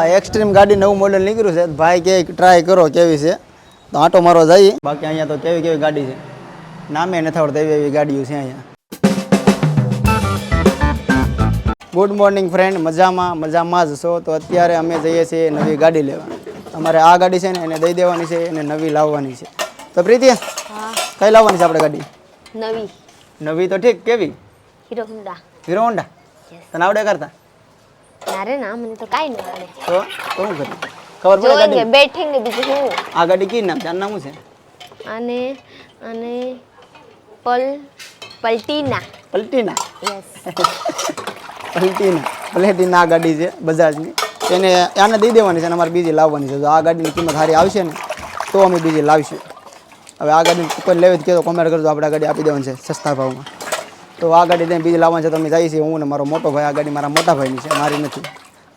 આ એક્સ્ટ્રીમ ગાડી નવું મોડેલ નીકળ્યું છે. ભાઈ કે ટ્રાય કરો કેવી છે. તો આંટો મારો જઈએ બાકી અહીંયા તો કેવી કેવી ગાડી છે. નામે નથી આવડતા એવી એવી ગાડીઓ છે અહીંયા. ગુડ મોર્નિંગ ફ્રેન્ડ મજામાં મજામાં જ છો. તો અત્યારે અમે જઈએ છીએ નવી ગાડી લેવા. અમારે આ ગાડી છે ને એને દઈ દેવાની છે એને નવી લાવવાની છે. તો પ્રીતિ હા. કઈ લાવવાની છે આપણે ગાડી? નવી. નવી તો ઠીક કેવી? Hero Honda. Hero Honda? તને આવડે કરતા? નારે ના મને તો કાઈ ન આવડે તો? તો હું કરું? ખબર પડે ગાડી? બેઠેંગે બીજું હું આ ગાડી કી નામ જાન નામ છે? અને અને પલ પલટીના. પલટીના? યસ પલટીના. પલટીના ગાડી છે બજાજની. એને આને દઈ દેવાની છે અને અમારે બીજી લાવવાની છે. જો આ ગાડીની કિંમત સારી આવશે ને તો અમે બીજી લાવીશું. હવે આ ગાડી કોઈ લેવી જ કહો કોમેન્ટ કરજો. આપણે ગાડી આપી દેવાની છે સસ્તા ભાવમાં. તો આ ગાડી ત્યાં બીજી લાવવાની છે. તમે જાય છે હું ને મારો મોટો ભાઈ આ ગાડી મારા મોટા ભાઈની છે. મારી નથી.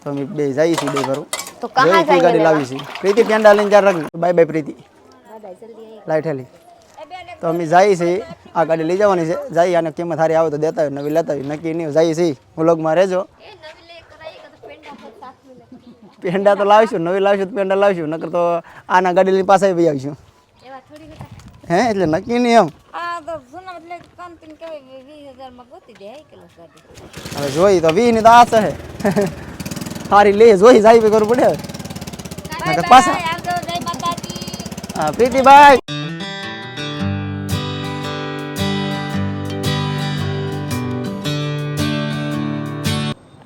તો અમે બે જઈએ છીએ બે ભરું તો કહાં જાય ગાડી લાવી? છે. પ્રીતિ પેંડા લઈને ચાર રાખ bye bye Preeti. Light Heli. તો અમે જઈએ છીએ. આ ગાડી લઈ જવાની છે. જઈએ અને કિંમત સારી આવે તો દેતા હોય નવી લેતા હોય. નક્કી નહીં જઈએ છીએ. હું વ્લોગમાં રહેજો. પેંડા તો લાવીશું. નવી લાવીશું તો પેંડા લાવીશું. નકર તો આના ગાડી લઈને પાસે બી આવીશું. હે એટલે નક્કી નહીં એમ. હવે જોઈ તો વી ની તો આશ હે સારી લે જોઈ જાય બી કરવું પડે પાછા. હા પ્રીતિભાઈ.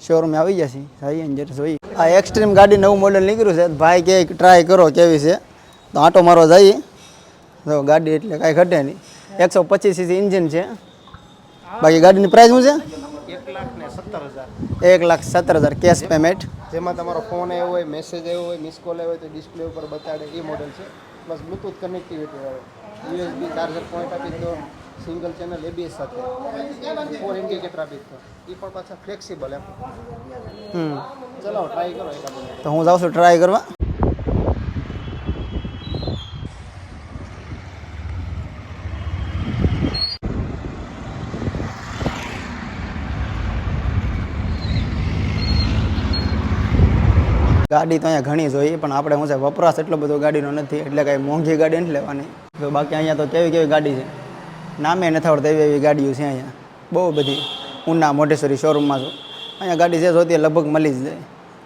શોરૂમે આવી જશે જઈએ જરા જોઈએ. આ એક્સ્ટ્રીમ ગાડી નવું મોડેલ નીકળ્યું છે. ભાઈ કે ટ્રાય કરો કેવી છે. તો આંટો મારો જઈએ. તો ગાડી એટલે કાંઈ ઘટે નહીં. એકસો પચીસ સીસી ઇન્જિન છે. બાકી ગાડીની પ્રાઇસ શું છે? એક લાખ સત્તર હજાર. કેશ પેમેન્ટ જેમાં તમારો ફોન આવ્યો હોય મેસેજ આવ્યો હોય મિસ કોલ આવ્યો હોય તો ડિસ્પ્લે ઉપર બતાડે. એ મોડેલ છે. પ્લસ બ્લૂટૂથ કનેક્ટિવિટી આવે યુએસબી ચાર્જર પોઈન્ટ આપી દો સિંગલ ચેનલ એબીએસ સાથે. ફોર ઇન્ડિકેટર આપી દો એ પણ પાછા ફ્લેક્સિબલ એમ. ચલાવો ટ્રાય કરો તો હું જાઉં છું ટ્રાય કરવા. ગાડી તો અહીંયા ઘણી જોઈએ પણ આપણે શું છે, વપરાશ એટલો બધો ગાડીનો નથી, એટલે કાંઈ મોંઘી ગાડી નથી લેવાની. તો બાકી અહીંયા તો કેવી કેવી ગાડી છે? નામે નથી આવડતા એવી એવી ગાડીઓ છે અહીંયા. બહુ બધી. ઉના મોઢેશ્વરી શોરૂમમાં છું અહીંયા ગાડી જે જોતી લગભગ મળી જ જાય.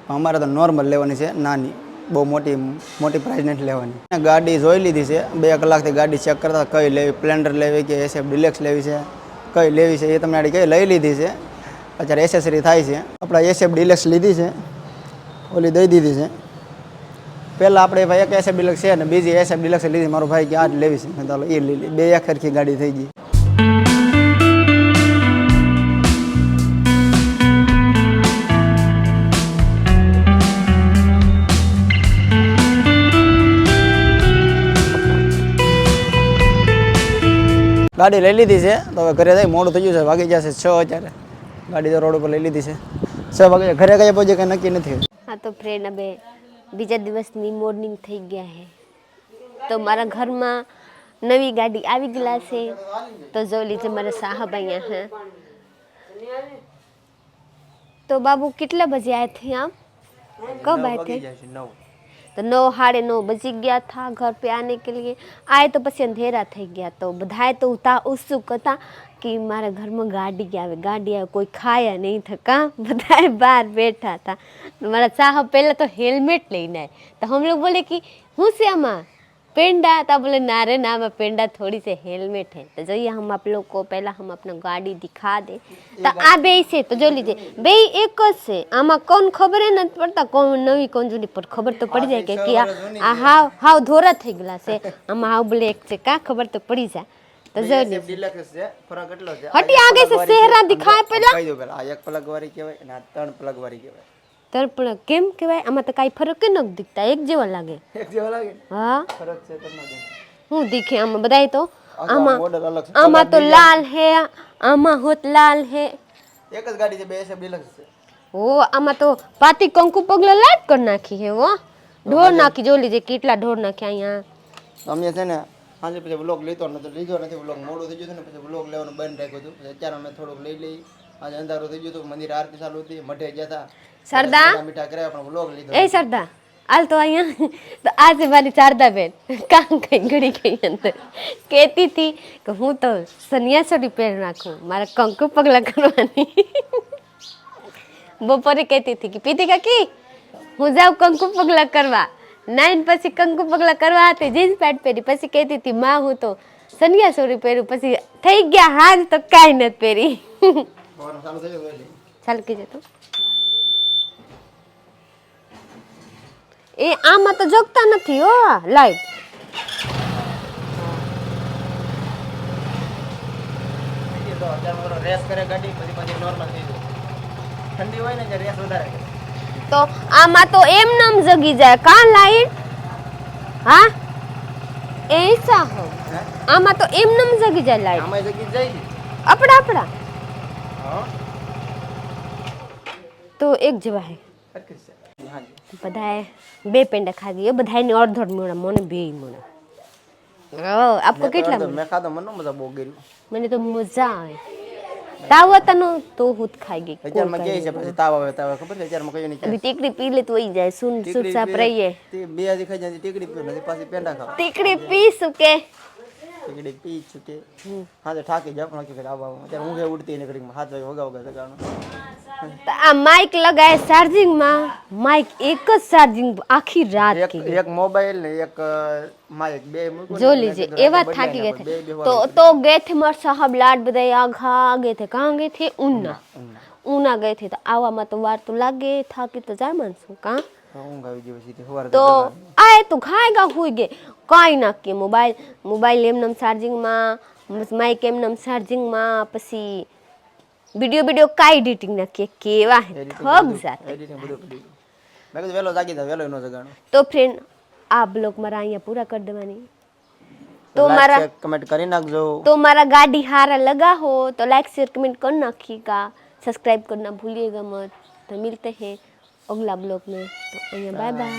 અમારે તો નોર્મલ લેવાની છે, નાની. બહુ મોટી મોટી પ્રાઇઝ નથી લેવાની. ગાડી જોઈ લીધી છે. બે કલાકથી ગાડી ચેક કરતા કઈ લેવી સ્પ્લેન્ડર લેવી કે એસએફ ડિલેક્સ લેવી છે? કઈ લેવી છે? એ તમને આડી કઈ લઈ લીધી છે? અત્યારે એસેસરી થાય છે. આપણે એસએફ ડિલેક્સ લીધી છે. ઓલી દઈ દીધી છે. પહેલાં આપણે ભાઈ એક એસએફ ડિલક્સ છે ને બીજી એસએફ ડિલક્સ લીધી મારો ભાઈ કે આ જ લેવી છે. મેં ચાલો એ લઈ લી. બે એક સરખી ગાડી થઈ ગઈ. ગાડી લઈ લીધી છે. તો હવે ઘરે જઈ મોડું થઈ ગયું છે. વાગી જશે છ અત્યારે. ગાડી તો રોડ ઉપર લઈ લીધી છે. છ વાગે, ઘરે કઈ પહોંચે કંઈ નક્કી નથી. હા તો ફ્રેન્ડ હવે બીજા દિવસની મોર્નિંગ થઈ ગયા હે. તો મારા ઘરમાં નવી ગાડી આવી ગયેલા છે. તો જો લીધે મારા સાહબ અહીંયા હા. તો બાબુ કેટલા બજે આયા થે આમ? કબ આયા થે? तो नौ साढ़े नौ बज गया था घर पे आने के लिए आए तो પછી અંધેરા થઈ ગયા તો બધાએ તો ઉતા ઉત્સુક હતા कि મારા ઘરમાં ગાડી આવે ગાડી આવે કોઈ ખાયા નહીં થકા બધાએ બહાર बैठा था हमारा साहब पहले तो हेलमेट लेना है तो हम लोग बोले कि हूँ से अम्मा पेंडा तब बोले नारे ना मैं पेंडा थोड़ी से हेलमेट है। तो जो ये हम आप लोग को पहला हम अपना गाड़ी दिखा दे। तो आ बे से तो जो लीजिए। बे एक से आमा कौन खबर है न पड़ता कौन नवी कौन जुनी पर खबर तो पड़ जाए कि आ हाव हाव धोरा थे गला से। हम हाव बोले एक से का खबर तो पड़ी जाए? तो जो हटी आगे से सेहरा दिखाए पहला। आ एक प्लग वाली के ना ત્રણ प्लग वाली के તર પણ કેમ કહેવાય? આમાં તો કાંઈ ફરક ન દીખતા એક જેવા લાગે. એક જેવા લાગે? ને? હા. ફરક છે તમને કેમ? હું દીખે આમાં બધાય તો? આ તો આમાં model અલગ છે. આમાં તો લાલ હે આમાં હોત લાલ હે. એક જ ગાડી છે બે એસએફ ડિલક્સ છે. ઓ આમાં તો પાતી કંકુ પગલા લાટ કરી નાખી હે હો. ઢોર નાખી જો લીજે કેટલા ઢોર નાખ્યા અહીંયા. અમે છે ને સાંજે પછી વ્લોગ લીધો નતો લીધો નથી વ્લોગ મોડું થઈ ગયું હતું ને પછી વ્લોગ લેવાનું બંધ રાખ્યું હતું. પછી અત્યારે અમે થોડુંક લઈ લઈ આજે અંધારું થઈ ગયું હતું મંદિર આરતી ચાલુ હતી મઠે ગયા હતા. સરદા એ સરદા હાલ તો અહીંયા તો આ છે મારી શારદાબેન. કામ કઈ ઘડી ગઈ અંદર. કહેતી હતી કે હું તો સન્યાસોડી પહેર નાખું મારે કંકુ પગલા કરવાની. બપોરે કહેતી હતી કે પીતી કાકી હું જાઉં કંકુ પગલા કરવા. નાઈન પછી કંકુ પગલા કરવા હતી જીન્સ પેન્ટ પહેરી. પછી કહેતી હતી માં હું તો સન્યાસોડી પહેરું. પછી થઈ ગયા હાજ તો કાંઈ નથી પહેરી. ચાલુ કીજે તું. એ આમાં તો જોગતા નથી હો લાઈટ તો આમાં તો એમ નામ જગી જાય કા લાઈટ હા એસા હો હે? આમાં તો એમ નામ જગી જાય લાઈટ આમાં જગી જાય. આપડા આપડા તો એક જેવા હે. બધાએ બે પેંડા ખાધી એ બધાને અડધો અડધ મોડા મને બે મોડા ઓ આપકો મેં તો કેટલા અડધો- મોડા? મેં ખાધો મને મજા બહુ ગયું મને તો મજા આવે તાવ હતો તો હું જ ખાઈ ગઈ અત્યારમાં કે છે પછી તાવ આવે તાવ આવે ખબર છે અત્યારમાં કયું નહીં અભી ટીકડી પી લે તો વહી જાય સુન સુન ટીકડી સાપ બે- રહીએ તે બે હજી ખાઈ જાય ટીકડી પીવે નથી પાછી પેંડા ખાવ ટીકડી પીશું કે ટીકડી પી છૂટે હા તો થાકી જાય પણ હકીકત આવા અત્યારે ઊંઘે ઉડતી ને ઘડીમાં હાથ વાગે વગા વગા જગાડવાનું તો આ માઇક લગાય ચાર્જિંગમાં માઇક એક જ ચાર્જિંગ આખી રાત એક મોબાઈલ ને એક માઇક બે જો લીજે એવા થાકી ગયે તો તો ગયે થે લાડ બધાય આઘા ગયે થે. કાં ગયે થે? ઉના. ઉના ગયે થે. તો આવામાં તો વાર તો લાગે. થાકી તો જાય માનસુ કાં? તો આ તો ખાયગા હોઈ ગે કાઈ ના કે મોબાઈલ મોબાઈલ એમનેમ ચાર્જિંગમાં માઇક એમનેમ ચાર્જિંગમાં પછી વિડીયો વિડીયો કાંઈ એડિટિંગ નાખીએ કેવા હે ખબ સાથે એડિટિંગ બધું પડી ગયું. મેં કીધું વહેલો જાગી જાય વહેલો ન જગાડો તો ફ્રેન્ડ આ બ્લોગ મારા અહીંયા પૂરા કરી દેવાની તો Like, મારા share, કમેન્ટ કરી નાખજો तो हमारा गाड़ी हारा लगा हो तो लाइक शेयर कमेंट कर नाखिएगा सब्सक्राइब करना भूलिएगा मत तो मिलते हैं अगला ब्लॉग में तो बाय बाय